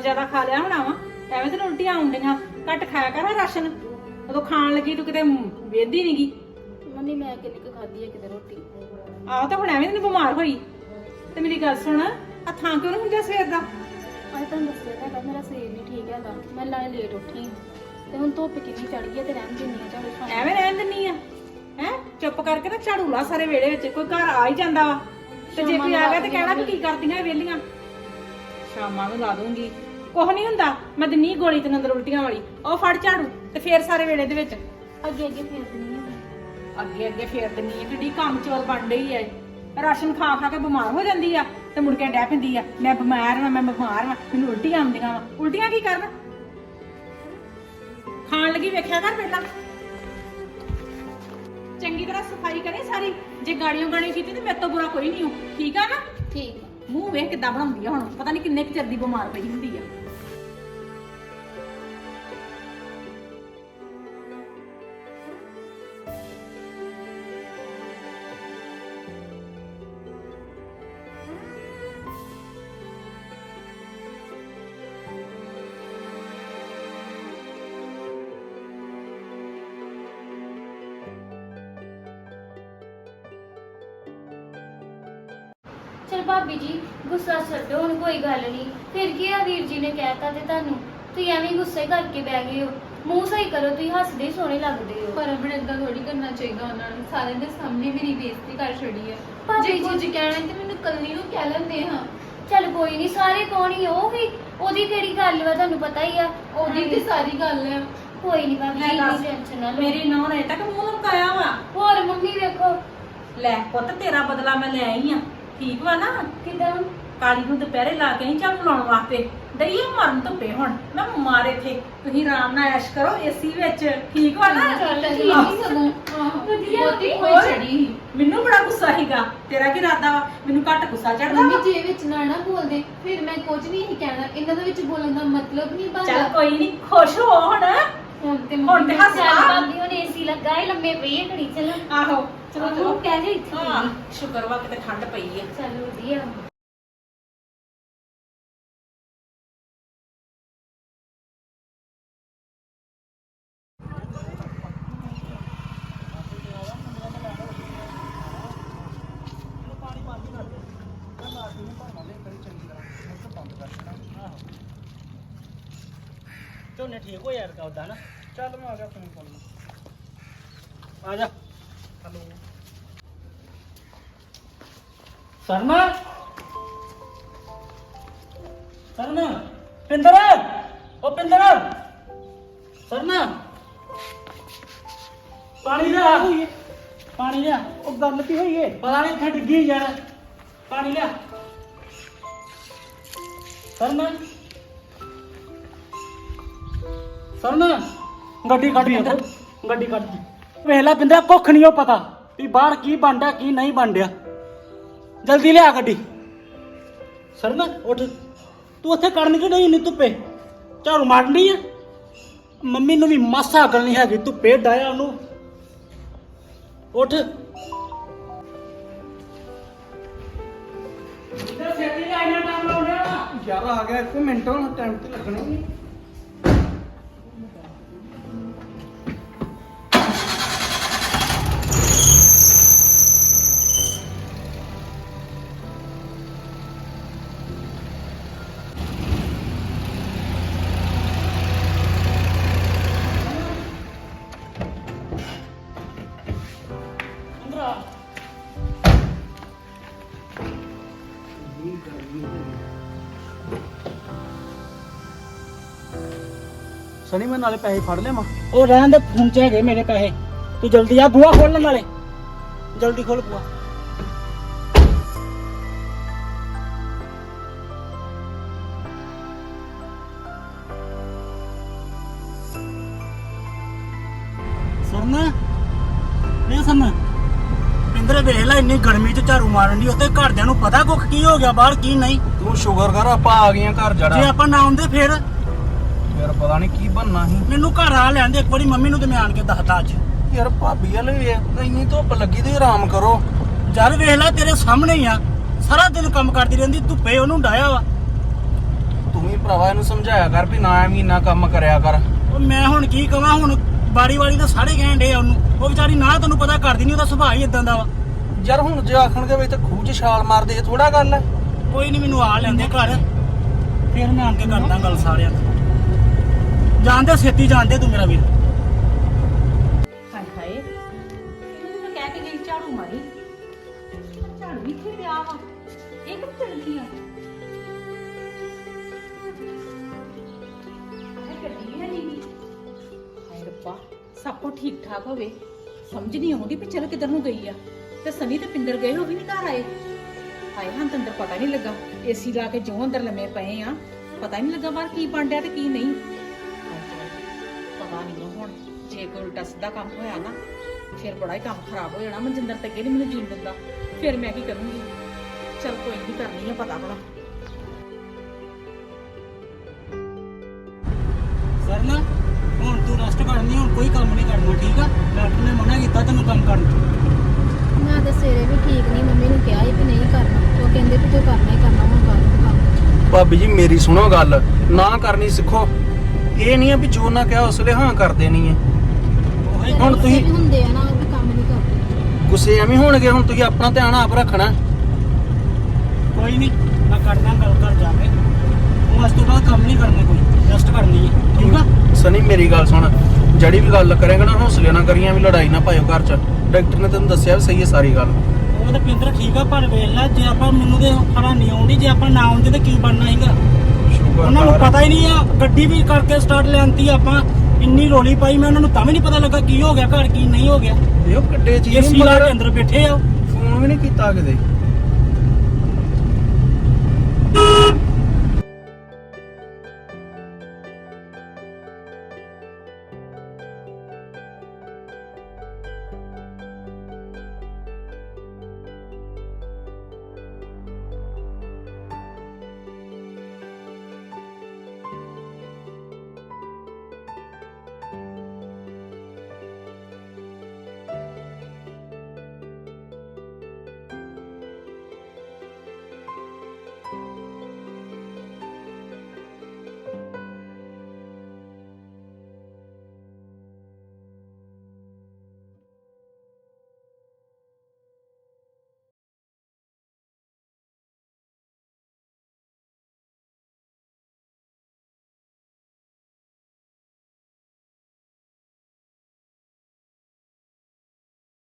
Speaker 1: ਜ਼ਿਆਦਾ ਖਾ ਲਿਆ ਹੋਣਾ ਵਾ ਐਵੇਂ ਤੇ ਉਲਟੀਆਂ ਆਉਂਦੀਆਂ ਘੱਟ ਖਾਇਆ ਕਰ ਰਾਸ਼ਨ। ਉਦੋਂ ਖਾਣ ਲੱਗੀ ਤੂੰ ਕਿਤੇ ਵੇਂਦੀ ਨਹੀਂਗੀ
Speaker 8: ਮੰਮੀ ਮੈਂ ਕਿੰਨੀ ਕੁ ਖਾਧੀ ਹੈ ਕਿਤੇ ਰੋਟੀ?
Speaker 1: ਆਹ ਤਾਂ ਹੁਣ ਐਵੇਂ ਤੈਨੂੰ ਬਿਮਾਰ ਹੋਈ। ਤੇ ਮੇਰੀ ਗੱਲ ਸੁਣ ਆ ਥਾਂ ਕਿਉਂ ਨਹੀਂ ਹੁੰਦਿਆ ਸਵੇਰ ਦਾ?
Speaker 8: ਅੱਜ ਤੁਹਾਨੂੰ ਦੱਸਿਆ ਤਾਂ ਹੈਗਾ ਮੇਰਾ ਸਰੀਰ ਨਹੀਂ ਠੀਕ ਹੈਗਾ ਮੈਂ ਨਾਲੇ ਲੇਟ ਉੱਠੀ। ਤੇ ਹੁਣ ਧੁੱਪ ਕਿੰਨੀ ਚੜ ਗਈ ਹੈ ਤੇ ਰਹਿਣ ਦਿੰਨੀ ਆ ਝਾੜੂ
Speaker 1: ਐਵੇਂ ਰਹਿਣ ਦਿੰਨੀ ਆ? ਹੈ? ਚੁੱਪ ਕਰਕੇ ਨਾ ਝਾੜੂ ਲਾ ਸਾਰੇ ਵੇੜੇ ਵਿੱਚ ਕੋਈ ਘਰ ਆ ਹੀ ਜਾਂਦਾ ਵਾ। ਤੇ ਜੇ ਕੋਈ ਆ ਗਿਆ ਤੇ ਕਹਿਣਾ ਵੀ ਕੀ ਕਰਦੀਆਂ ਇਹ ਵਿਹਲੀਆਂ ਸ਼ਾਮਾਂ ਨੂੰ ਲਾ ਦੂੰਗੀ ਕੁਛ ਨਹੀਂ ਹੁੰਦਾ। ਮੈਂ ਦਿੰਨੀ ਗੋਲੀ ਤੇ ਅੰਦਰ ਉਲਟੀਆਂ ਵਾਲੀ। ਉਹ ਫੜ ਝਾੜੂ ਤੇ ਫੇਰ ਸਾਰੇ ਵੇੜੇ ਦੇ ਵਿੱਚ।
Speaker 8: ਅੱਗੇ ਅੱਗੇ ਫੇਰ ਦਿੰਨੀ ਆ।
Speaker 1: ਅੱਗੇ ਅੱਗੇ ਫੇਰ ਦਿੰਨੀ ਆ। ਕਿੱਡੀ ਕੰਮ ਚੋਰ ਬਣ ਰਹੀ ਐ। ਰਾਸ਼ਨ ਖਾ ਖਾ ਕੇ ਬਿਮਾਰ ਹੋ ਜਾਂਦੀ ਆ ਤੇ ਮੁੜ ਕੇ ਡੈ ਪੈਂਦੀ ਆ। ਮੈਂ ਬਿਮਾਰ ਹਾਂ ਮੈਂ ਬਿਮਾਰ ਹਾਂ ਮੈਨੂੰ ਉਲਟੀਆਂ ਆਉਂਦੀਆਂ ਵਾ। ਉਲਟੀਆਂ ਕੀ ਕਰਨ? ਖਾਣ ਲੱਗੀ ਵੇਖਿਆ ਕਰ ਪਹਿਲਾਂ। ਚੰਗੀ ਤਰ੍ਹਾਂ ਸਫ਼ਾਈ ਕਰੇ ਸਾਰੀ। ਜੇ ਗਾੜੀਆਂ ਗਾੜੀਆਂ ਕੀਤੀ ਤੇ ਮੇਰੇ ਤੋਂ ਬੁਰਾ ਕੋਈ ਨਹੀਂ ਹੋ। ਠੀਕ ਆ ਨਾ?
Speaker 8: ਠੀਕ।
Speaker 1: ਮੂੰਹ ਵੇਖ ਕਿੱਦਾਂ ਬਣਾਉਂਦੀ ਆ ਹੁਣ। ਪਤਾ ਨਹੀਂ ਕਿੰਨੇ ਕੁ ਚਿਰ ਦੀ ਬਿਮਾਰ ਪਈ ਹੁੰਦੀ ਆ।
Speaker 8: ਚਲ ਭਾਬੀ ਜੀ ਗੁੱਸਾ ਛੱਡੋ ਹੁਣ ਕੋਈ ਗੱਲ ਨਹੀਂ। ਫਿਰ ਕੀ ਆ ਵੀਰ ਜੀ ਨੇ ਕਹਿਤਾ ਤੇ ਤੁਹਾਨੂੰ। ਤੁਸੀਂ ਐਵੇਂ ਹੀ ਗੁੱਸੇ ਕਰਕੇ ਬਹਿ ਗਏ ਹੋ। ਮੂੰਹ ਸਹੀ ਕਰੋ ਤੁਸੀਂ ਹੱਸਦੇ ਹੀ ਸੋਹਣੇ ਲੱਗਦੇ ਹੋ।
Speaker 3: ਪਰ ਅਮਨ ਏਦਾਂ ਥੋੜੀ ਕਰਨਾ ਚਾਹੀਦਾ ਉਹਨਾਂ ਨੂੰ। ਸਾਰਿਆਂ ਦੇ ਸਾਹਮਣੇ ਮੇਰੀ ਬੇਇੱਜ਼ਤੀ ਕਰ ਛੜੀ ਹੈ
Speaker 8: ਭਾਬੀ
Speaker 3: ਜੇ
Speaker 8: ਜੀ-
Speaker 3: ਕੁਝ ਕਹਿਣਾ ਤੇ ਮੈਨੂੰ ਕੱਲੀ ਨੂੰ ਕਹਿ ਲੈਂਦੇ ਹਾਂ
Speaker 8: ਚਲ ਕੋਈ ਨਹੀਂ ਸਾਰੇ ਕੌਣ ਹੀ ਉਹ ਵੀ। ਉਹਦੀ ਕਿਹੜੀ ਗੱਲ ਵਾ ਤੁਹਾਨੂੰ ਪਤਾ ਹੀ ਆ।
Speaker 3: ਉਹਦੀ ਤੇ ਸਾਰੀ ਗੱਲ ਹੈ
Speaker 8: ਕੋਈ ਨਹੀਂ ਭਾਬੀ ਜੀ ਇੰਨੀ ਟੈਨਸ਼ਨ ਨਾ ਲਓ।
Speaker 1: ਮੇਰੀ ਨੌਂ ਨੇ ਤੱਕ ਮੂੰਹ ਲਮਕਾਇਆ ਵਾ।
Speaker 8: ਹੋਰ ਮੰਮੀ ਵੇਖੋ।
Speaker 1: ਲੈ ਪੁੱਤ ਤੇਰਾ ਬਦਲਾ ਮੈਂ ਲੈ ਆਈ ਆ। ਠੀਕ ਵਾ ਨਾ?
Speaker 8: ਕਿਦਾਂ?
Speaker 1: ਕਾਲੀ ਨੂੰ ਦੁਪਹਿਰੇ ਲਾ ਕੇ ਆਈ ਝਾੜੂ ਲਾਉਣ ਵਾਸਤੇ। ਦਈਏ ਮਰਨ ਧੁੱਪੇ ਹੁਣ। ਮੈਂ ਮਾਰੇ ਥੇ ਤੁਸੀਂ ਆਰਾਮ ਨਾਲ ਐਸ਼ ਕਰੋ ਏਸੀ ਵਿੱਚ। ਠੀਕ ਵਾ ਨਾ?
Speaker 3: ਚੱਲ
Speaker 8: ਠੀਕ
Speaker 3: ਠੀਕ
Speaker 8: ਆ।
Speaker 3: ਹੀ ਸਗੋਂ। ਆਹੋ
Speaker 8: ਵਧੀਆ।
Speaker 3: ਬਹੁਤੀ
Speaker 1: ਹੋਰ?
Speaker 3: ਹੋਈ ਚੜੀ। ਸੀ
Speaker 1: ਮੈਨੂੰ ਬੜਾ ਗੁੱਸਾ ਸੀਗਾ। ਤੇਰਾ ਕੀ ਇਰਾਦਾ ਵਾ? ਮੈਨੂੰ ਘੱਟ ਗੁੱਸਾ ਚੜਦਾ
Speaker 3: ਮੰਮੀ ਜੇ ਵਿੱਚ ਨਾ ਨਾ ਬੋਲਦੇ ਫਿਰ ਮੈਂ ਕੁਝ ਨਹੀਂ ਕਹਿਣਾ। ਇਹਨਾਂ ਦੇ ਵਿੱਚ ਬੋਲਣ ਦਾ ਮਤਲਬ ਨਹੀਂ
Speaker 1: ਚੱਲ
Speaker 3: ਬਣਦਾ
Speaker 1: ਕੋਈ ਨਹੀਂ। ਖੁਸ਼ ਹੋ ਹੁਣ।
Speaker 10: ਹੁਣ ਤੇ
Speaker 1: ਹੁਣ ਤੇ ਹੱਸ ਲਾ।
Speaker 10: ਹੁਣ ਏਸੀ ਲੱਗਾ ਹੈ ਲੰਮੇ ਪਈਏ ਘੜੀ ਚਲੋ।
Speaker 1: ਆਹੋ ਚਲੋ ਚਲੋ।
Speaker 10: ਕਹਿ ਜਾ ਇੱਥੇ
Speaker 1: ਹਾਂ ਸ਼ੁਕਰ ਵਾ ਕਿਤੇ ਠੰਡ ਪਈ ਆ
Speaker 10: ਚਲੋ ਵਧੀਆ।
Speaker 4: ਝੋਨੇ ਠੀਕ ਹੋ ਯਾਰ ਕਾ ਨਾ। ਚੱਲ ਮੈਂ ਆ ਗਿਆ ਫੋਨ ਕਰਨ ਆ ਜਾ। ਹਲੋ। ਸਰਨਾ ਸਰਨਾ ਪਿੰਦਰ। ਉਹ ਪਿੰਦਰ। ਸਰਨਾ ਪਾਣੀ ਲਿਆ। ਪਾਣੀ ਲਿਆ। ਉਹ ਗੱਲ ਕੀ ਹੋਈ ਏ? ਪਤਾ ਨਹੀਂ ਇੱਥੇ ਡਿੱਗੀ ਯਾਰ। ਪਾਣੀ ਲਿਆ। ਸਰਨਾ ਸਰਨਾ ਗੱਡੀ ਕੱਢ ਪਿੰਦਰ ਗੱਡੀ ਕੱਢ। ਵੇਖ ਲੈ ਪਿੰਦਰ ਕੁੱਖ ਨਹੀਂ ਉਹ ਪਤਾ ਵੀ ਬਾਹਰ ਕੀ ਬਣਦਾ ਕੀ ਨਹੀਂ ਬਣਦਿਆ। ਜਲਦੀ ਲਿਆ ਗੱਡੀ। ਸਰਨਾ ਉੱਠ। ਤੂੰ ਉੱਥੇ ਕਰਨ ਕਿ ਨਹੀਂ ਇੰਨੀ ਧੁੱਪੇ? ਝਾੜੂ ਮਾਰਨੀ ਆ? ਮੰਮੀ ਨੂੰ ਵੀ ਮਾਸਾ ਅਕਲ ਨਹੀਂ ਹੈਗੀ ਧੁੱਪੇ ਡਾਇਆ ਉਹਨੂੰ। ਉੱਠ। ਇੱਧਰ ਛੇਤੀ ਲੈ ਆਈਆਂ ਟਾਈਮ ਲਾਉਣਾ ਯਾਰ ਆ ਗਿਆ ਇੱਕ ਮਿੰਟ ਹੁਣ ਟਾਈਮ ਤੇ ਲੱਗਣਾ ਨਹੀਂ। ਸਣੀ ਮੈਂ ਨਾਲੇ ਪੈਸੇ ਫੜ ਲਿਆਵਾਂ। ਉਹ ਰਹਿਣ ਦੇ ਫੋਨ 'ਚ ਹੈਗੇ ਮੇਰੇ ਪੈਸੇ। ਤੂੰ ਜਲਦੀ ਆ ਬੂਆ ਖੋਲ ਨਾਲੇ। ਜਲਦੀ ਖੋਲ ਬੂਆ ਸਰਨਾ? ਨਹੀਂ ਸਰਨਾ ਪਿੰਦਰ ਵੇਖ ਲੈ ਇੰਨੀ ਗਰਮੀ 'ਚ ਝਾੜੂ ਮਾਰਨ ਦੀ ਉੱਤੇ ਘਰਦਿਆਂ ਨੂੰ ਪਤਾ ਕੁੱਖ ਕੀ ਹੋ ਗਿਆ ਬਾਹਰ ਕੀ ਨਹੀਂ। ਤੂੰ ਸ਼ੁਕਰ ਕਰ ਆਪਾਂ ਆ ਗਈਆਂ ਘਰ। ਜੜਾ।
Speaker 11: ਜੇ ਆਪਾਂ ਨਾ ਆਉਂਦੇ ਫਿਰ?
Speaker 4: ਯਾਰ ਪਤਾ ਨਹੀਂ ਕੀ ਬੰਨਾ ਸੀ।
Speaker 11: ਮੈਨੂੰ ਘਰ ਆ ਲੈਂਦੇ ਇੱਕ ਵਾਰੀ ਮੰਮੀ ਨੂੰ ਤੇ ਮੈਂ ਆਣ ਕੇ ਦੱਸਦਾ ਅੱਜ।
Speaker 4: ਯਾਰ ਭਾਬੀ ਵਾਲੇ ਵੇਖ ਇੰਨੀ ਧੁੱਪ ਲੱਗੀ ਤੇ ਆਰਾਮ ਕਰੋ।
Speaker 11: ਜਦ ਵੇਖ ਲੈ ਤੇਰੇ ਸਾਹਮਣੇ ਹੀ ਆ। ਸਾਰਾ ਦਿਨ ਕੰਮ ਕਰਦੀ ਰਹਿੰਦੀ ਧੁੱਪੇ ਉਹਨੂੰ ਡਾਇਆ ਵਾ।
Speaker 4: ਤੂੰ ਵੀ ਭਰਾਵਾ ਇਹਨੂੰ ਸਮਝਾਇਆ ਕਰ ਵੀ ਨਾ ਐਵੇਂ ਇੰਨਾ ਕੰਮ ਕਰਿਆ ਕਰ।
Speaker 11: ਉਹ ਮੈਂ ਹੁਣ ਕੀ ਕਵਾਂ ਹੁਣ ਬਾਰੀ ਵਾਰੀ ਤਾਂ ਸਾਰੇ ਕਹਿਣ ਡੇ ਆ ਉਹਨੂੰ। ਉਹ ਵਿਚਾਰੀ ਨਾ ਤੈਨੂੰ ਪਤਾ ਕਰਦੀ ਨਹੀਂ ਉਹਦਾ ਸੁਭਾਅ ਹੀ ਇਦਾਂ ਦਾ ਵਾ।
Speaker 4: ਯਾਰ ਹੁਣ ਜੇ ਆਖਣਗੇ ਵੀ ਤੇ ਖੂਹ 'ਚ ਛਾਲ ਮਾਰਦੇ ਇਹ ਥੋੜਾ ਗੱਲ ਹੈ।
Speaker 11: ਕੋਈ ਨਹੀਂ ਮੈਨੂੰ ਆ ਲੈਂਦੇ ਘਰ। ਫਿਰ ਮੈਂ ਆਣ ਕੇ ਕਰਦਾ ਗੱਲ ਸਾਰਿਆਂ ਨਾਲ। ਜਾਣਦੇ ਛੇਤੀ ਜਾਣਦੇ ਤੂੰ ਮੇਰਾ ਵੀਰ।
Speaker 1: ਹਾਏ ਹਾਏ। ਇਹਨੂੰ ਮੈਂ ਕਹਿ ਕੇ ਗਈ ਝਾੜੂ ਮਾਰੀ। ਝਾੜੂ ਵੀ ਇੱਥੇ ਪਿਆ ਵਾ। ਇਹ ਕਿੱਥੇ ਚਲ ਗਈ ਆ? ਇਹ ਗੱਡੀ ਹੈ ਨਹੀਂ ਹਾਏ ਰੱਬਾ, ਸਭ ਕੁਝ ਠੀਕ ਠਾਕ ਹੋਵੇ। ਸਮਝ ਨਹੀਂ ਆਉਂਦੀ ਵੀ ਚਲ ਕਿੱਧਰ ਨੂੰ ਗਈ ਆ। ਤੇ ਸਨੀ ਤੇ ਪਿੰਦਰ ਗਏ ਹੋ ਵੀ ਨਹੀਂ ਘਰ ਆਏ। ਹਾਏ ਹਾਂ ਅੰਦਰ ਪਤਾ ਨਹੀਂ ਲੱਗਾ। ਏਸੀ ਲਾ ਕੇ ਜੋ ਅੰਦਰ ਲੰਮੇ ਪਏ ਆ। ਪਤਾ ਹੀ ਨਹੀਂ ਲੱਗਾ ਬਾਹਰ ਕੀ ਬਣ ਡਿਆ ਤੇ ਕੀ ਨਹੀਂ। ਜੇ ਕੋਈ ਉਲਟਾ ਸਿੱਧਾ ਕੰਮ ਹੋਇਆ ਨਾ ਫਿਰ ਬੜਾ ਹੀ ਕੰਮ ਖਰਾਬ ਹੋ ਜਾਣਾ। ਮਨਜਿੰਦਰ ਤੇ ਅੱਗੇ ਨਹੀਂ ਮੈਨੂੰ ਜੀਣ ਦਿੰਦਾ। ਫਿਰ ਮੈਂ ਕੀ ਕਰੂੰਗੀ? ਚਲ ਕੋਈ ਨਹੀਂ ਕਰਨੀ ਆ ਪਤਾ ਹੁਣ
Speaker 11: ਸਰਨਾ ਹੁਣ ਤੂੰ ਰੈਸਟ ਕਰਨੀ ਹੁਣ ਕੋਈ ਕੰਮ ਨਹੀਂ ਕਰਨਾ ਠੀਕ ਆ? ਡਾਕਟਰ ਨੇ ਮਨਾ ਕੀਤਾ ਤੈਨੂੰ ਕੰਮ ਕਰਨ ਤੋਂ
Speaker 10: ਮੈਂ ਤਾਂ ਸਵੇਰੇ ਵੀ ਠੀਕ ਨਹੀਂ ਮੰਮੀ ਨੂੰ ਕਿਹਾ ਸੀ ਵੀ ਨਹੀਂ ਕਰਨਾ। ਉਹ ਕਹਿੰਦੇ ਵੀ ਤੂੰ ਕਰਨਾ ਹੀ ਕਰਨਾ ਹੁਣ ਕਰ ਕੰਮ
Speaker 4: ਭਾਬੀ ਜੀ ਮੇਰੀ ਸੁਣੋ ਗੱਲ। ਨਾ ਕਰਨੀ ਸਿੱਖੋ। ਇਹ ਨਹੀਂ ਆ ਵੀ ਜੋ ਨਾ ਕਿਹਾ ਉਸ ਵੇਲੇ ਹਾਂ ਕਰ ਦੇਣੀ ਹੈ ਹੁਣ ਤੁਸੀਂ
Speaker 10: ਹੁੰਦੇ ਆ ਨਾ ਉਹ ਵੀ ਕੰਮ ਨਹੀਂ ਕਰਦੇ।
Speaker 4: ਗੁੱਸੇ ਐਵੇਂ ਹੋਣਗੇ ਹੁਣ ਤੁਸੀਂ ਆਪਣਾ ਧਿਆਨ ਆਪ ਰੱਖਣਾ।
Speaker 11: ਕੋਈ ਨਹੀਂ ਮੈਂ ਕਰਦਾ ਗੱਲ ਕਰ ਜਾ ਕੇ ਉਹ ਅੱਜ ਤੋਂ ਬਾਅਦ ਕੰਮ ਨਹੀਂ ਕਰਨੇ ਕੋਈ ਰੈਸਟ ਕਰਨੀ ਹੈ। ਠੀਕ ਆ?
Speaker 4: ਸਨੀ ਮੇਰੀ ਗੱਲ ਸੁਣ। ਜਿਹੜੀ ਵੀ ਗੱਲ ਕਰੇਗਾ ਨਾ ਹੌਸਲੇ ਨਾਲ ਕਰੀਆਂ ਵੀ ਲੜਾਈ ਨਾ ਪਾਇਓ ਘਰ 'ਚ। ਡਾਕਟਰ ਨੇ ਤੈਨੂੰ ਦੱਸਿਆ ਵੀ ਸਹੀ ਹੈ ਸਾਰੀ ਗੱਲ।
Speaker 11: ਉਹ ਤਾਂ ਪਿੰਦਰ ਠੀਕ ਆ ਪਰ ਵੇਖ ਲੈ ਜੇ ਆਪਾਂ ਮੈਨੂੰ ਤੇ ਖੜਾ ਨਹੀਂ ਆਉਂਦੀ ਜੇ ਆਪਾਂ ਨਾ ਆਉਂਦੇ ਤੇ ਕੀ ਬਣਨਾ ਹੈਗਾ? ਉਹਨਾਂ ਨੂੰ। ਪਤਾ ਹੀ ਨਹੀਂ ਆ ਗੱਡੀ ਵੀ ਕਰਕੇ ਸਟਾਰਟ ਲੈਂਦੀ ਆਪਾਂ। ਇੰਨੀ ਰੋਲੀ ਪਾਈ ਮੈਂ ਉਹਨਾਂ ਨੂੰ ਤਾਂ ਵੀ ਨਹੀਂ ਪਤਾ ਲੱਗਾ ਕੀ ਹੋ ਗਿਆ ਘਰ ਕੀ ਨਹੀਂ ਹੋ ਗਿਆ।
Speaker 4: ਇਹੋ ਕੱਡੇ ਜੀ
Speaker 11: ਏਸੀ ਲਾ ਕੇ ਅੰਦਰ ਬੈਠੇ ਆ।
Speaker 4: ਫੋਨ ਵੀ ਨਹੀਂ ਕੀਤਾ ਕਿਤੇ।